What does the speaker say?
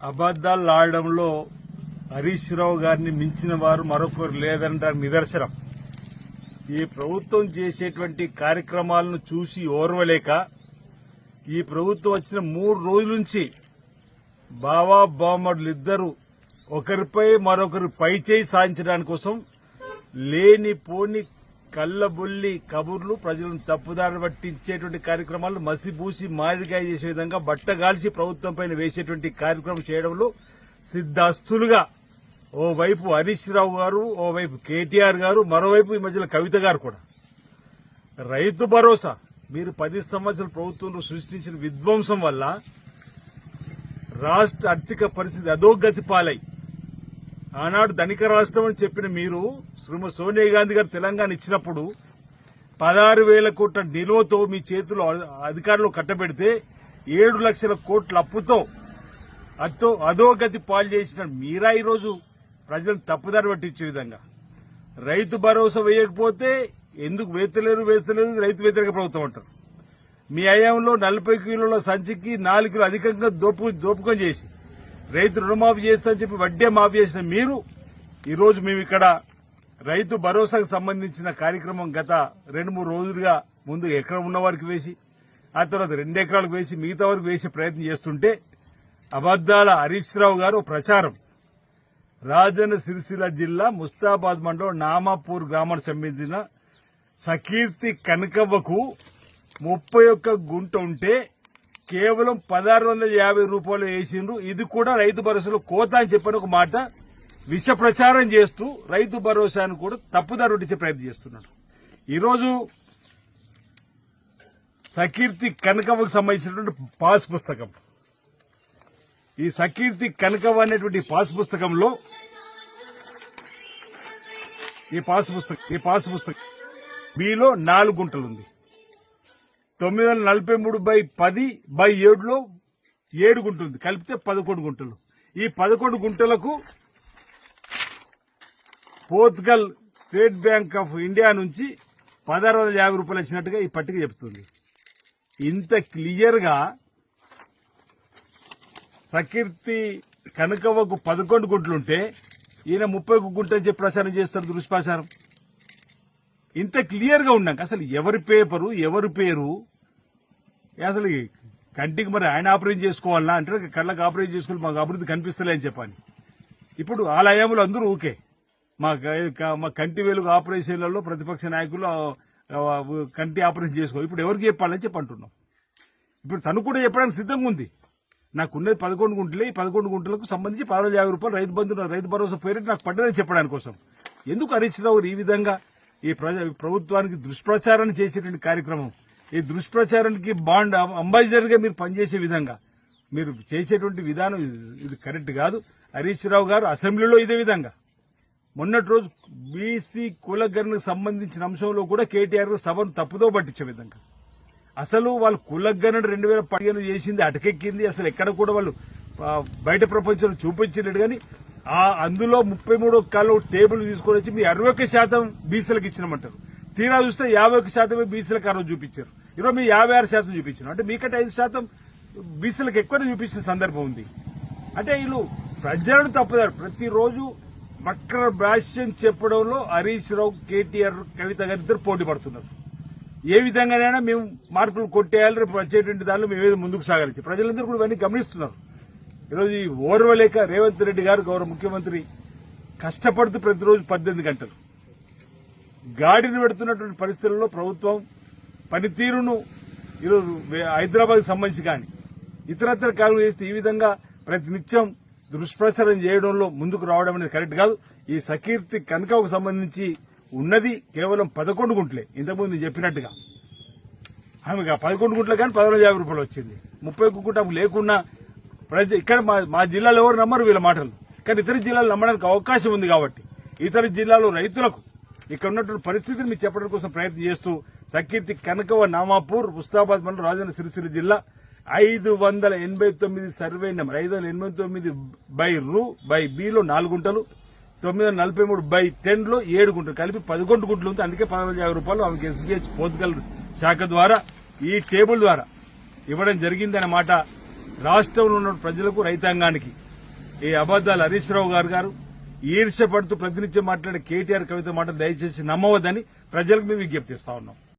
అబద్దాలు ఆడడంలో హరీష్ రావు గారిని మించిన వారు మరొకరు లేదనడానికి నిదర్శనం. ఈ ప్రభుత్వం చేసేటువంటి కార్యక్రమాలను చూసి ఓర్వలేక ఈ ప్రభుత్వం వచ్చిన మూడు రోజుల నుంచి బావా బామ్మడులు ఇద్దరు ఒకరిపై మరొకరు పైచేయి సాధించడానికి కోసం లేని పోని కళ్ళబొల్లి కబుర్లు ప్రజలను తప్పుదారి పట్టించేటువంటి కార్యక్రమాలు మసిబూసి మాదిరిగా చేసే విధంగా బట్టగాల్చి ప్రభుత్వం పైన వేసేటువంటి కార్యక్రమం చేయడంలో సిద్ధాస్తులుగా. ఓవైపు హరీష్ రావు గారు ఓవైపు కేటీఆర్ గారు మరోవైపు ఈ మధ్యలో కవిత గారు కూడా. రైతు భరోసా. మీరు పది సంవత్సరాల ప్రభుత్వంలో సృష్టించిన విధ్వంసం వల్ల రాష్ట్ర ఆర్థిక పరిస్థితి అధోగతి పాలై. ఆనాడు ధనిక రాష్ట్రం అని చెప్పిన మీరు శ్రీమతి సోనియా గాంధీ గారు తెలంగాణ ఇచ్చినప్పుడు పదహారు వేల కోట్ల నిల్వతో మీ చేతిలో అధికారులు కట్టబెడితే ఏడు లక్షల కోట్ల అప్పుతో అతో అధోగతి పాలు చేసిన మీరా ఈరోజు ప్రజలను తప్పుదారి పట్టించే విధంగా. రైతు భరోసా వేయకపోతే ఎందుకు వేస్తలేరు వేస్తలేదు రైతు వ్యతిరేక ప్రభుత్వం అంటారు. మీ హయాంలో నలభై కిలోల సంచికి నాలుగు కిలో అధికంగా దోపు దోపకం చేసి రైతు రుణమాఫీ చేస్తా చెప్పి వడ్డే మాఫీ చేసిన మీరు ఈరోజు మేము ఇక్కడ రైతు భరోసాకు సంబంధించిన కార్యక్రమం గత రెండు మూడు రోజులుగా ముందు ఎకరం ఉన్న వారికి వేసి ఆ తర్వాత రెండు ఎకరాలకు వేసి మిగతా వరకు వేసే ప్రయత్నం చేస్తుంటే అబద్దాల హరీష్ రావు గారు ప్రచారం. రాజన్న సిరిసిల్ల జిల్లా ముస్తాబాద్ మండలం నామాపూర్ గ్రామానికి సంబంధించిన సకీర్తి కనకవ్వకు ముప్పై ఒక్క గుంట ఉంటే కేవలం పదహారు వందల యాభై రూపాయలు వేసిండ్రు. ఇది కూడా రైతు భరోసాలో కోత అని చెప్పని ఒక మాట విష ప్రచారం చేస్తూ రైతు భరోసాను కూడా తప్పుదారుడిచ్చే ప్రయత్నం చేస్తున్నాడు. ఈరోజు సకీర్తి కనకవకు సంబంధించినటువంటి పాస్ పుస్తకం. ఈ సకీర్తి కనకవ అనేటువంటి పాస్ పుస్తకంలో ఈ పాస్ పుస్తకం ఈ పాస్ పుస్తకం మీలో నాలుగు గుంటలు ఉంది తొమ్మిది వందల నలభై మూడు బై పది బై ఏడులో ఏడు గుంటుంది కలిపితే పదకొండు గుంటలు. ఈ పదకొండు గుంటలకు Portugal state bank of India నుంచి పదహారు వందల యాభై రూపాయలు వచ్చినట్టుగా ఈ పట్టిక చెప్తుంది. ఇంత క్లియర్గా ప్రకీర్తి సకీర్తి కనకవ్వకు పదకొండు గుంటలుంటే ఈయన ముప్పై ఒక గుంట చెప్పి ప్రచారం చేస్తారు దుష్ప్రచారం ఇంత క్లియర్గా ఉన్నాక అసలు ఎవరి పేపరు ఎవరి పేరు? అసలు కంటికి మరి ఆయన ఆపరేట్ చేసుకోవాలన్నా అంటే కళ్ళకి ఆపరేట్ చేసుకోవాలి మాకు అభివృద్ధి కనిపిస్తలే అని చెప్పని ఇప్పుడు ఆలయములు అందరూ ఓకే మా మా కంటి వేలుగు ఆపరేషన్లలో ప్రతిపక్ష నాయకులు కంటి ఆపరేషన్ చేసుకో ఇప్పుడు ఎవరికి చెప్పాలని చెప్పి అంటున్నాం. ఇప్పుడు తను కూడా చెప్పడానికి సిద్ధంగా ఉంది. నాకున్నది పదకొండు గుంటలే. ఈ పదకొండు గుంటలకు సంబంధించి పదహారు యాభై రూపాయలు రైతు బంధు రైతు భరోసా పేరు నాకు పడ్డదని చెప్పడానికి కోసం. ఎందుకు హరీష్ రావు ఈ విధంగా? ఈ ప్రజ- ప్రభుత్వానికి దుష్ప్రచారం చేసేటువంటి కార్యక్రమం. ఈ దుష్ప్రచారానికి బాండ్ అంబాసిడర్గా మీరు పనిచేసే విధంగా మీరు చేసేటువంటి విధానం ఇది- కరెక్ట్ కాదు. హరీష్ రావు గారు అసెంబ్లీలో ఇదే విధంగా. మొన్నటి రోజు బీసీ కులగణకు సంబంధించిన అంశంలో కూడా కేటీఆర్ సభను తప్పుదో పట్టించే విధంగా. అసలు వాళ్ళు కులగణన రెండు వేల పదిహేను చేసింది అటకెక్కింది. అసలు ఎక్కడ కూడా వాళ్ళు బయట ప్రపంచంలో చూపించలేడు కానీ ఆ అందులో ముప్పై మూడు కాళ్ళు టేబుల్ తీసుకొని వచ్చి మీ అరవై ఒక్క శాతం బీసీలకు ఇచ్చినామంటారు. తీరా చూస్తే యాభై ఒక్క శాతమే బీసీలకు ఆ రోజు చూపించారు. ఈరోజు మీ యాభై ఆరు శాతం చూపించారు అంటే మీకంటే ఐదు శాతం బీసీలకు ఎక్కువనే చూపించిన సందర్భం ఉంది. అంటే వీళ్ళు ప్రజలను తప్పుదారు. ప్రతిరోజు మక్ర భాష్యం చెప్పడంలో హరీష్ రావు కేటీఆర్ కవిత గారు ఇద్దరు పోటీ పడుతున్నారు. ఏ విధంగానైనా మేము మార్కులు కొట్టేయాలి రేపు వచ్చేటువంటి దానిలో మేము ముందుకు సాగాలి. ప్రజలందరూ కూడా ఇవన్నీ గమనిస్తున్నారు. ఈరోజు ఈ ఓర్వలేక రేవంత్ రెడ్డి గారు గౌరవ ముఖ్యమంత్రి కష్టపడుతూ ప్రతిరోజు పద్దెనిమిది గంటలు. గాడిని పెడుతున్నటువంటి పరిస్థితుల్లో ప్రభుత్వం పనితీరును ఈరోజు హైదరాబాద్ సంబంధించి కానీ ఇతరత్ర కాలం చేస్తే ఈ విధంగా ప్రతి నిత్యం దుష్ప్రచారం చేయడంలో ముందుకు రావడం అనేది కరెక్ట్ కాదు. ఈ సకీర్తి కనకకు సంబంధించి ఉన్నది కేవలం పదకొండు గుంట్లే. ఇంతకుముందు నేను చెప్పినట్టుగా. ఆమె పదకొండు గుంటలు కానీ పదహారు యాభై రూపాయలు వచ్చింది. ముప్పై ఒక్క గుంట లేకున్నా ఇక్కడ మా జిల్లాలో ఎవరు నమ్మరు వీళ్ళ మాటలు. కానీ ఇతర జిల్లాలు నమ్మడానికి అవకాశం ఉంది కాబట్టి. ఇతర జిల్లాలో రైతులకు ఇక్కడ ఉన్నటువంటి పరిస్థితిని మీకు చెప్పడం కోసం ప్రయత్నం చేస్తూ సకీర్తి కనకవ నామాపూర్ ముస్తాబాద్ మండలం రాజన్న సిరిసిల్ల జిల్లా ఐదు వందల ఎనభై తొమ్మిది సర్వే నెంబర్ ఐదు వందల ఎనభై తొమ్మిది బై రూ బై బిలో నాలుగు గుంటలు తొమ్మిది వందల నలభై మూడు బై టెన్లో ఏడు గుంటలు కలిపి పదకొండు గుంటలు ఉంది. అందుకే పదహారు యాభై రూపాయలు ఆమెకి ఎస్బీహెచ్ పోర్చుగల్ శాఖ ద్వారా ఈ టేబుల్ ద్వారా ఇవ్వడం జరిగిందన్నమాట రాష్ట్రంలో ఉన్న ప్రజలకు రైతాంగానికి. ఈ అబద్దాలు హరీష్ రావు గారు గారు ఈర్ష్య పడుతూ ప్రతినిత్యం మాట్లాడే కేటీఆర్ కవిత మాటలు దయచేసి నమ్మవద్దని ప్రజలకు మేము విజ్ఞప్తిస్తా ఉన్నాం.